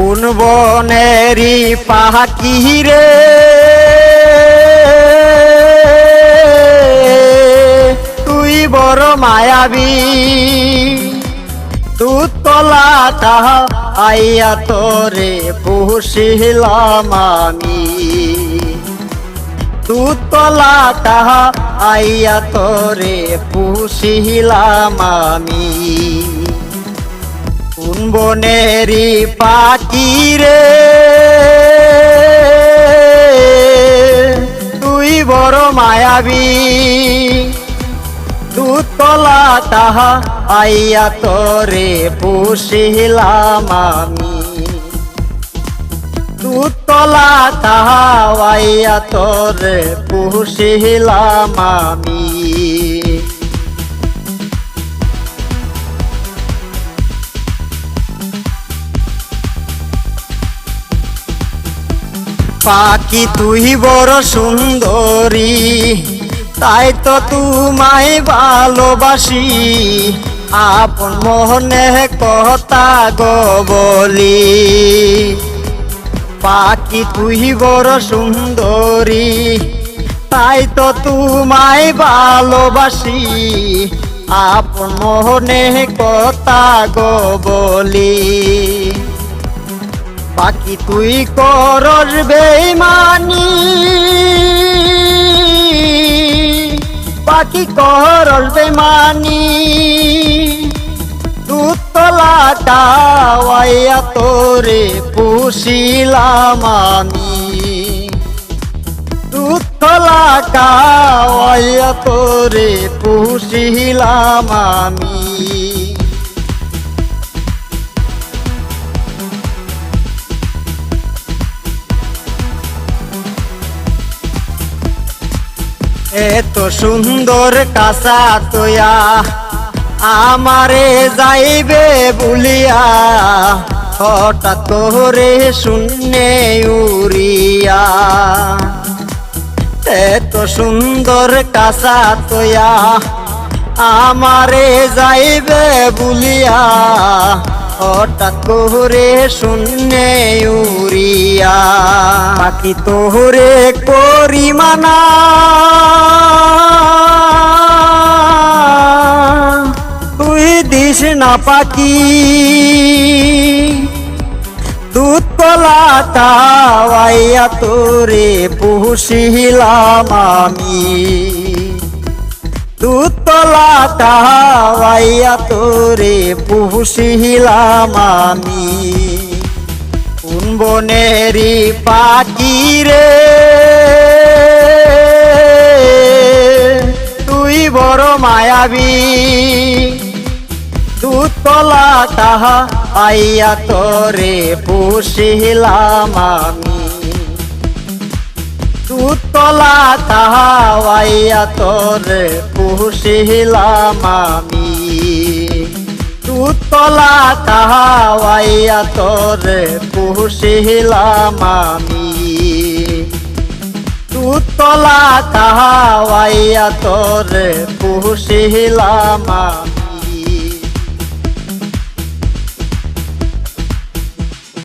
কোন বনেরি পাহাকি রে? তুই বড় মায়াবী। তুতলা তাহা আইয়া তোরে পুষিলাম আমি। তুতলা তাহা আইয়া তোরে পুষিলাম আমি। বনেরি পাখি রে। তুই বড় মায়াবী দুতলা তাহা আইয়া তোরে পুষিলাম আমি। দুতলা তাহা আইয়া তোরে পুষিলাম আমি। পাখি তুই বড় সুন্দরী, তাই তো তোমায় ভালোবাসি। আপন মোহনে কথা গো বলি, পাখি তুই বড় সুন্দরী, তাই তো তোমায় ভালোবাসি। আপন মোহনে কথা গো বলি। বাকি তুই করস বেমানি বাকি করস বেমানি ওয়াইয়া তোরে পুষিলাম আমি। ওয়াইয়া তোরে পুষিলাম আমি। এত সুন্দর কাঁচা তোয়া, আমারে যাইবে বলিয়া, হঠাৎ করে শূন্যে উড়িয়া। এত সুন্দর কাঁচা তোয়া, আমারে যাইবে বলিয়া হঠাৎ করে শূন্যে উড়িয়া পাখি তোহরে করিমানা তুই দিস না পাখি তাওয়াইয়া তোরে পুষিলাম আমি। দুতলা তোরে পুষিলাম আমি। কোন বনেরি পাখি রে? তুই বড় মায়াবী। দুতলা তাহা আইয়া তোরে পুষিলাম আমি। দুতলা তাহা আইয়া তোরে পুষিলাম আমি। দুতলা তাহা আইয়া তোরে পুষিলাম আমি। দুতলা তাহা আইয়া তোরে পুষিলাম আমি।